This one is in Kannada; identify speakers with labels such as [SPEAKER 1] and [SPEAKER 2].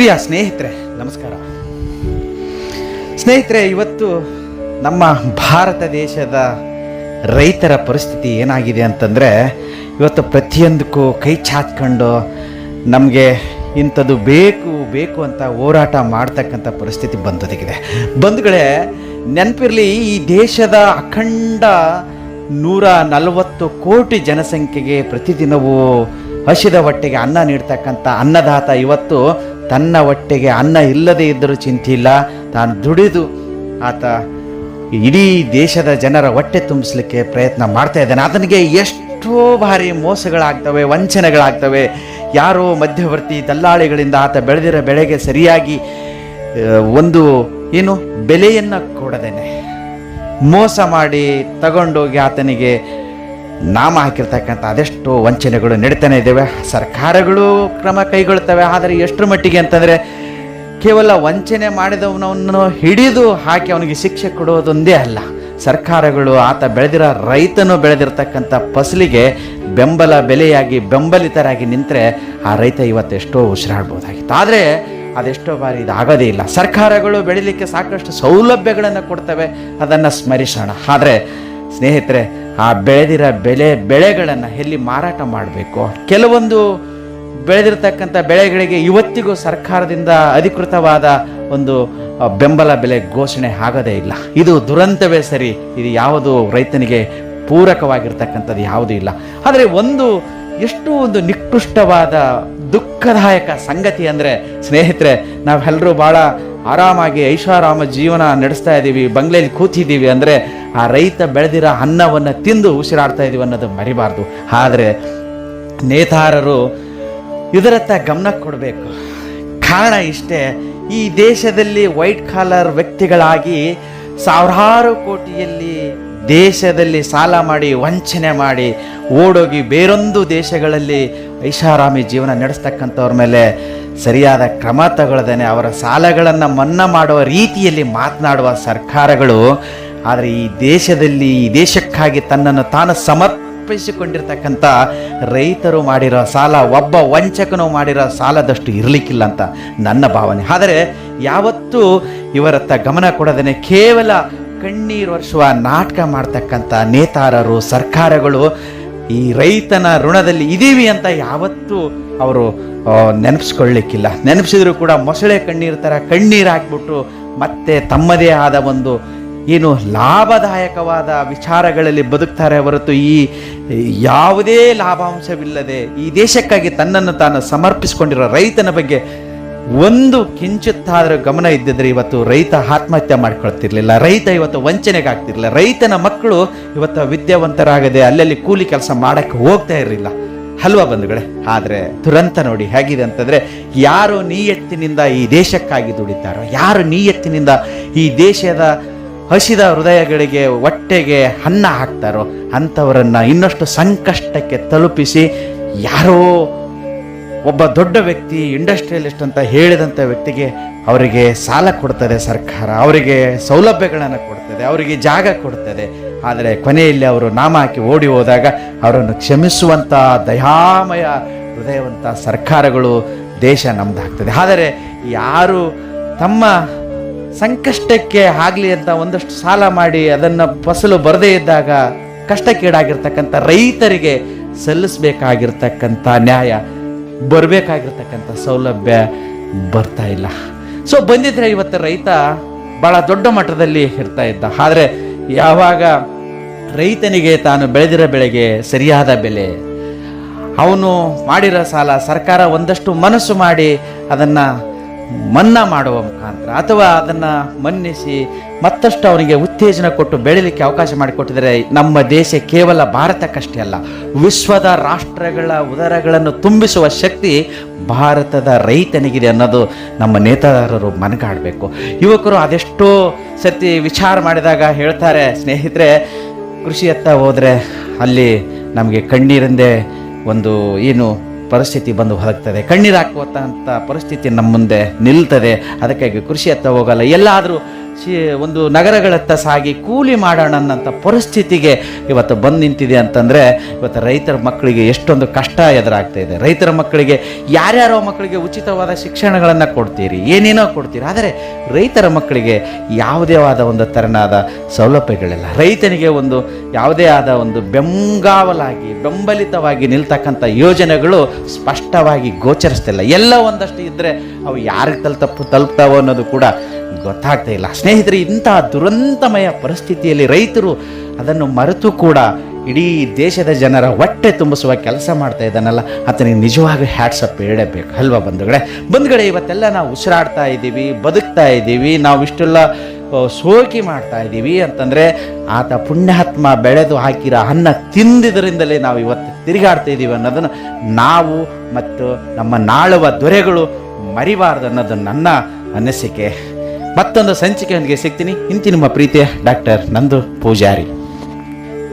[SPEAKER 1] ಪ್ರಿಯ ಸ್ನೇಹಿತರೆ, ನಮಸ್ಕಾರ. ಸ್ನೇಹಿತರೆ, ಇವತ್ತು ನಮ್ಮ ಭಾರತ ದೇಶದ ರೈತರ ಪರಿಸ್ಥಿತಿ ಏನಾಗಿದೆ ಅಂತಂದರೆ, ಇವತ್ತು ಪ್ರತಿಯೊಂದಕ್ಕೂ ಕೈ ಚಾಚ್ಕೊಂಡು ನಮಗೆ ಇಂಥದ್ದು ಬೇಕು ಬೇಕು ಅಂತ ಹೋರಾಟ ಮಾಡ್ತಕ್ಕಂಥ ಪರಿಸ್ಥಿತಿ ಬಂದೊದಗಿದೆ. ಬಂಧುಗಳೇ ನೆನಪಿರಲಿ, ಈ ದೇಶದ ಅಖಂಡ ನೂರ ನಲವತ್ತು ಕೋಟಿ ಜನಸಂಖ್ಯೆಗೆ ಪ್ರತಿದಿನವೂ ಹಸಿದ ಹೊಟ್ಟೆಗೆ ಅನ್ನ ನೀಡ್ತಕ್ಕಂಥ ಅನ್ನದಾತ ಇವತ್ತು ತನ್ನ ಹೊಟ್ಟೆಗೆ ಅನ್ನ ಇಲ್ಲದೇ ಇದ್ದರೂ ಚಿಂತಿಲ್ಲ. ತಾನು ದುಡಿದು ಆತ ಇಡೀ ದೇಶದ ಜನರ ಹೊಟ್ಟೆ ತುಂಬಿಸ್ಲಿಕ್ಕೆ ಪ್ರಯತ್ನ ಮಾಡ್ತಾ ಇದ್ದಾನೆ. ಆತನಿಗೆ ಎಷ್ಟೋ ಬಾರಿ ಮೋಸಗಳಾಗ್ತವೆ, ವಂಚನೆಗಳಾಗ್ತವೆ. ಯಾರೋ ಮಧ್ಯವರ್ತಿ ದಲ್ಲಾಳಿಗಳಿಂದ ಆತ ಬೆಳೆದಿರೋ ಬೆಳೆಗೆ ಸರಿಯಾಗಿ ಒಂದು ಏನು ಬೆಲೆಯನ್ನು ಕೊಡದೇನೆ. ಮೋಸ ಮಾಡಿ ತಗೊಂಡೋಗಿ ಆತನಿಗೆ ನಾಮ ಹಾಕಿರ್ತಕ್ಕಂಥ ಅದೆಷ್ಟು ವಂಚನೆಗಳು ನಡೀತಾನೆ ಇದ್ದಾವೆ. ಸರ್ಕಾರಗಳು ಕ್ರಮ ಕೈಗೊಳ್ತವೆ. ಆದರೆ ಎಷ್ಟರ ಮಟ್ಟಿಗೆ ಅಂತಂದರೆ ಕೇವಲ ವಂಚನೆ ಮಾಡಿದವನವನ್ನು ಹಿಡಿದು ಹಾಕಿ ಅವನಿಗೆ ಶಿಕ್ಷೆ ಕೊಡೋದೊಂದೇ ಅಲ್ಲ. ಸರ್ಕಾರಗಳು ಆತ ಬೆಳೆದಿರೋ ರೈತನು ಬೆಳೆದಿರ್ತಕ್ಕಂಥ ಫಸಲಿಗೆ ಬೆಂಬಲ, ಬೆಲೆಯಾಗಿ ಬೆಂಬಲಿತರಾಗಿ ನಿಂತರೆ ಆ ರೈತ ಇವತ್ತು ಎಷ್ಟೋ ಉಸಿರಾಡ್ಬೋದಾಗಿತ್ತು. ಆದರೆ ಅದೆಷ್ಟೋ ಬಾರಿ ಇದಾಗೋದೇ ಇಲ್ಲ. ಸರ್ಕಾರಗಳು ಬೆಳಿಲಿಕ್ಕೆ ಸಾಕಷ್ಟು ಸೌಲಭ್ಯಗಳನ್ನು ಕೊಡ್ತವೆ. ಅದನ್ನು ಸ್ಮರಿಸೋಣ. ಆದರೆ ಸ್ನೇಹಿತರೆ ಆ ಬೆಳೆದಿರೋ ಬೆಳೆ ಬೆಳೆಗಳನ್ನು ಎಲ್ಲಿ ಮಾರಾಟ ಮಾಡಬೇಕು? ಕೆಲವೊಂದು ಬೆಳೆದಿರತಕ್ಕಂಥ ಬೆಳೆಗಳಿಗೆ ಇವತ್ತಿಗೂ ಸರ್ಕಾರದಿಂದ ಅಧಿಕೃತವಾದ ಒಂದು ಬೆಂಬಲ ಬೆಲೆ ಘೋಷಣೆ ಆಗೋದೇ ಇಲ್ಲ. ಇದು ದುರಂತವೇ ಸರಿ. ಇದು ಯಾವುದು ರೈತನಿಗೆ ಪೂರಕವಾಗಿರ್ತಕ್ಕಂಥದ್ದು ಯಾವುದೂ ಇಲ್ಲ. ಆದರೆ ಒಂದು, ಎಷ್ಟು ಒಂದು ನಿಕೃಷ್ಟವಾದ ದುಃಖದಾಯಕ ಸಂಗತಿ ಅಂದರೆ, ಸ್ನೇಹಿತರೆ, ನಾವೆಲ್ಲರೂ ಭಾಳ ಆರಾಮಾಗಿ ಐಷಾರಾಮ ಜೀವನ ನಡೆಸ್ತಾ ಇದ್ದೀವಿ ಬಂಗ್ಲೆಯಲ್ಲಿ ಕೂತಿದ್ದೀವಿ ಅಂದರೆ ಆ ರೈತ ಬೆಳೆದಿರೋ ಅನ್ನವನ್ನು ತಿಂದು ಉಸಿರಾಡ್ತಾ ಇದ್ದೀವಿ ಅನ್ನೋದು ಮರಿಬಾರ್ದು. ಆದರೆ ನೇತಾರರು ಇದರತ್ತ ಗಮನ ಕೊಡಬೇಕು. ಕಾರಣ ಇಷ್ಟೇ, ಈ ದೇಶದಲ್ಲಿ ವೈಟ್ ಕಾಲರ್ ವ್ಯಕ್ತಿಗಳಾಗಿ ಸಾವಿರಾರು ಕೋಟಿಯಲ್ಲಿ ದೇಶದಲ್ಲಿ ಸಾಲ ಮಾಡಿ, ವಂಚನೆ ಮಾಡಿ, ಓಡೋಗಿ ಬೇರೊಂದು ದೇಶಗಳಲ್ಲಿ ಐಷಾರಾಮಿ ಜೀವನ ನಡೆಸ್ತಕ್ಕಂಥವ್ರ ಮೇಲೆ ಸರಿಯಾದ ಕ್ರಮ ತಗೊಳ್ಳದೇನೆ. ಅವರ ಸಾಲಗಳನ್ನು ಮನ್ನಾ ಮಾಡುವ ರೀತಿಯಲ್ಲಿ ಮಾತನಾಡುವ ಸರ್ಕಾರಗಳು, ಆದರೆ ಈ ದೇಶದಲ್ಲಿ, ಈ ದೇಶಕ್ಕಾಗಿ ತನ್ನನ್ನು ತಾನು ಸಮರ್ಪಿಸಿಕೊಂಡಿರ್ತಕ್ಕಂಥ ರೈತರು ಮಾಡಿರೋ ಸಾಲ, ಒಬ್ಬ ವಂಚಕನು ಮಾಡಿರೋ ಸಾಲದಷ್ಟು ಇರಲಿಕ್ಕಿಲ್ಲ ಅಂತ ನನ್ನ ಭಾವನೆ. ಆದರೆ ಯಾವತ್ತೂ ಇವರತ್ತ ಗಮನ ಕೊಡದೇನೆ. ಕೇವಲ ಕಣ್ಣೀರು ವರ್ಷುವ ನಾಟಕ ಮಾಡ್ತಕ್ಕಂಥ ನೇತಾರರು, ಸರ್ಕಾರಗಳು ಈ ರೈತನ ಋಣದಲ್ಲಿ ಇದ್ದೀವಿ ಅಂತ ಯಾವತ್ತೂ ಅವರು ನೆನಪಿಸ್ಕೊಳ್ಳಿಕ್ಕಿಲ್ಲ. ನೆನಪಿಸಿದ್ರು ಕೂಡ ಮೊಸಳೆ ಕಣ್ಣೀರು ಥರ ಕಣ್ಣೀರು ಹಾಕ್ಬಿಟ್ಟು ಮತ್ತೆ ತಮ್ಮದೇ ಆದ ಒಂದು ಏನು ಲಾಭದಾಯಕವಾದ ವಿಚಾರಗಳಲ್ಲಿ ಬದುಕ್ತಾರೆ ಹೊರತು ಈ ಯಾವುದೇ ಲಾಭಾಂಶವಿಲ್ಲದೆ ಈ ದೇಶಕ್ಕಾಗಿ ತನ್ನನ್ನು ತಾನು ಸಮರ್ಪಿಸಿಕೊಂಡಿರೋ ರೈತನ ಬಗ್ಗೆ ಒಂದು ಕಿಂಚಿತ್ತಾದರೂ ಗಮನ ಇದ್ದಿದ್ರೆ ಇವತ್ತು ರೈತ ಆತ್ಮಹತ್ಯೆ ಮಾಡ್ಕೊಳ್ತಿರ್ಲಿಲ್ಲ. ರೈತ ಇವತ್ತು ವಂಚನೆಗೆ ಆಗ್ತಿರ್ಲಿಲ್ಲ ರೈತನ ಮಕ್ಕಳು ಇವತ್ತು ವಿದ್ಯಾವಂತರಾಗದೆ ಅಲ್ಲಲ್ಲಿ ಕೂಲಿ ಕೆಲಸ ಮಾಡಕ್ಕೆ ಹೋಗ್ತಾ ಇರಲಿಲ್ಲ. ಅಲ್ವಾ ಬಂಧುಗಳೇ, ಆದರೆ ದುರಂತ ನೋಡಿ ಹೇಗಿದೆ ಅಂತಂದರೆ ಯಾರು ನೀಯತ್ತಿನಿಂದ ಈ ದೇಶಕ್ಕಾಗಿ ದುಡಿತಾರೋ, ಯಾರು ನೀಯತ್ತಿನಿಂದ ಈ ದೇಶದ ಹಸಿದ ಹೃದಯಗಳಿಗೆ ಹೊಟ್ಟೆಗೆ ಅನ್ನ ಹಾಕ್ತಾರೋ, ಅಂಥವರನ್ನು ಇನ್ನಷ್ಟು ಸಂಕಷ್ಟಕ್ಕೆ ತಲುಪಿಸಿ ಯಾರೋ ಒಬ್ಬ ದೊಡ್ಡ ವ್ಯಕ್ತಿ ಇಂಡಸ್ಟ್ರಿಯಲಿಸ್ಟ್ ಅಂತ ಹೇಳಿದಂಥ ವ್ಯಕ್ತಿಗೆ ಅವರಿಗೆ ಸಾಲ ಕೊಡ್ತದೆ ಸರ್ಕಾರ. ಅವರಿಗೆ ಸೌಲಭ್ಯಗಳನ್ನು ಕೊಡ್ತದೆ, ಅವರಿಗೆ ಜಾಗ ಕೊಡ್ತದೆ. ಆದರೆ ಕೊನೆಯಲ್ಲಿ ಅವರು ನಾಮ ಹಾಕಿ ಓಡಿ ಹೋದಾಗ ಅವರನ್ನು ಕ್ಷಮಿಸುವಂಥ ದಯಾಮಯ ಹೃದಯವಂಥ ಸರ್ಕಾರಗಳು ದೇಶ ನಮ್ದಾಗ್ತದೆ. ಆದರೆ ಯಾರು ತಮ್ಮ ಸಂಕಷ್ಟಕ್ಕೆ ಆಗಲಿ ಅಂತ ಒಂದಷ್ಟು ಸಾಲ ಮಾಡಿ ಅದನ್ನು ಫಸಲು ಬರದೇ ಇದ್ದಾಗ ಕಷ್ಟಕ್ಕೀಡಾಗಿರ್ತಕ್ಕಂಥ ರೈತರಿಗೆ ಸಲ್ಲಿಸಬೇಕಾಗಿರ್ತಕ್ಕಂಥ ನ್ಯಾಯ ಬರಬೇಕಾಗಿರ್ತಕ್ಕಂಥ ಸೌಲಭ್ಯ ಬರ್ತಾ ಇಲ್ಲ. ಸೊ ಬಂದಿದ್ರೆ ಇವತ್ತು ರೈತ ಭಾಳ ದೊಡ್ಡ ಮಟ್ಟದಲ್ಲಿ ಇರ್ತಾ ಇದ್ದ. ಆದರೆ ಯಾವಾಗ ರೈತನಿಗೆ ತಾನು ಬೆಳೆದಿರೋ ಬೆಳೆಗೆ ಸರಿಯಾದ ಬೆಲೆ, ಅವನು ಮಾಡಿರೋ ಸಾಲ ಸರ್ಕಾರ ಒಂದಷ್ಟು ಮನಸ್ಸು ಮಾಡಿ ಅದನ್ನು ಮನ್ನಾ ಮಾಡುವ ಮುಖಾಂತರ ಅಥವಾ ಅದನ್ನು ಮನ್ನಿಸಿ ಮತ್ತಷ್ಟು ಅವನಿಗೆ ಉತ್ತೇಜನ ಕೊಟ್ಟು ಬೆಳೀಲಿಕ್ಕೆ ಅವಕಾಶ ಮಾಡಿಕೊಟ್ಟಿದರೆ ನಮ್ಮ ದೇಶ ಕೇವಲ ಭಾರತಕ್ಕಷ್ಟೇ ಅಲ್ಲ, ವಿಶ್ವದ ರಾಷ್ಟ್ರಗಳ ಉದರಗಳನ್ನು ತುಂಬಿಸುವ ಶಕ್ತಿ ಭಾರತದ ರೈತನಿಗಿದೆ ಅನ್ನೋದು ನಮ್ಮ ನೇತಾರರು ಮನಗಾಡಬೇಕು. ಯುವಕರು ಅದೆಷ್ಟೋ ಸತಿ ವಿಚಾರ ಮಾಡಿದಾಗ ಹೇಳ್ತಾರೆ, ಸ್ನೇಹಿತರೆ, ಕೃಷಿಯತ್ತ ಹೋದರೆ ಅಲ್ಲಿ ನಮಗೆ ಕಣ್ಣೀರಿಂದೇ ಒಂದು ಏನು ಪರಿಸ್ಥಿತಿ ಬಂದು ಹೊರಗ್ತದೆ ಕಣ್ಣೀರು ಪರಿಸ್ಥಿತಿ ನಮ್ಮ ಮುಂದೆ ನಿಲ್ತದೆ. ಅದಕ್ಕಾಗಿ ಕೃಷಿ ಹತ್ತ ಹೋಗಲ್ಲ. ಎಲ್ಲಾದರೂ ಒಂದು ನಗರಗಳತ್ತ ಸಾಗಿ ಕೂಲಿ ಮಾಡೋಣ ಅನ್ನೋಂಥ ಪರಿಸ್ಥಿತಿಗೆ ಇವತ್ತು ಬಂದು ನಿಂತಿದೆ ಅಂತಂದರೆ ಇವತ್ತು ರೈತರ ಮಕ್ಕಳಿಗೆ ಎಷ್ಟೊಂದು ಕಷ್ಟ ಎದುರಾಗ್ತಾ ಇದೆ. ರೈತರ ಮಕ್ಕಳಿಗೆ ಯಾರ್ಯಾರೋ ಮಕ್ಕಳಿಗೆ ಉಚಿತವಾದ ಶಿಕ್ಷಣಗಳನ್ನು ಕೊಡ್ತೀರಿ, ಏನೇನೋ ಕೊಡ್ತೀರಿ, ಆದರೆ ರೈತರ ಮಕ್ಕಳಿಗೆ ಯಾವುದೇ ಆದ ಒಂದು ತೆರನಾದ ಸೌಲಭ್ಯಗಳಿಲ್ಲ. ರೈತನಿಗೆ ಒಂದು ಯಾವುದೇ ಆದ ಒಂದು ಬೆಂಗಾವಲಾಗಿ, ಬೆಂಬಲಿತವಾಗಿ ನಿಲ್ತಕ್ಕಂಥ ಯೋಜನೆಗಳು ಸ್ಪಷ್ಟವಾಗಿ ಗೋಚರಿಸ್ತಿಲ್ಲ. ಎಲ್ಲ ಒಂದಷ್ಟು ಇದ್ದರೆ ಅವು ಯಾರಿಗೆ ತಲುಪ, ತಲುಪ್ತಾವೋ ಅನ್ನೋದು ಕೂಡ ಗೊತ್ತಾಗ್ತಾ ಇಲ್ಲ. ಸ್ನೇಹಿತರೆ, ಇಂಥ ದುರಂತಮಯ ಪರಿಸ್ಥಿತಿಯಲ್ಲಿ ರೈತರು ಅದನ್ನು ಮರೆತು ಕೂಡ ಇಡೀ ದೇಶದ ಜನರ ಹೊಟ್ಟೆ ತುಂಬಿಸುವ ಕೆಲಸ ಮಾಡ್ತಾ ಇದ್ದಾನಲ್ಲ, ಆತನಿಗೆ ನಿಜವಾಗಿ ಹ್ಯಾಟ್ಸಪ್ ಹೇಳಬೇಕು ಅಲ್ವಾ ಬಂಧುಗಳೇ? ಬಂಧುಗಳೇ, ಇವತ್ತೆಲ್ಲ ನಾವು ಉಸಿರಾಡ್ತಾ ಇದ್ದೀವಿ, ಬದುಕ್ತಾ ಇದ್ದೀವಿ, ನಾವು ಇಷ್ಟೆಲ್ಲ ಸೋಕಿ ಮಾಡ್ತಾ ಇದ್ದೀವಿ ಅಂತಂದರೆ ಆತ ಪುಣ್ಯಾತ್ಮ ಬೆಳೆದು ಹಾಕಿರೋ ಅನ್ನ ತಿಂದಿದ್ದರಿಂದಲೇ ನಾವು ಇವತ್ತು ತಿರುಗಾಡ್ತಾ ಇದ್ದೀವಿ ಅನ್ನೋದನ್ನು ನಾವು ಮತ್ತು ನಮ್ಮ ನಾಳುವ ದೊರೆಗಳು ಮರಿಬಾರ್ದು ಅನ್ನೋದು ನನ್ನ ಅನಿಸಿಕೆ. ಮತ್ತೊಂದು ಸಂಚಿಕೆಯೊಂದಿಗೆ ಸಿಗ್ತೀನಿ. ಇಂತಿ ನಿಮ್ಮ ಪ್ರೀತಿಯ ಡಾಕ್ಟರ್ ನಂದು ಪೂಜಾರಿ.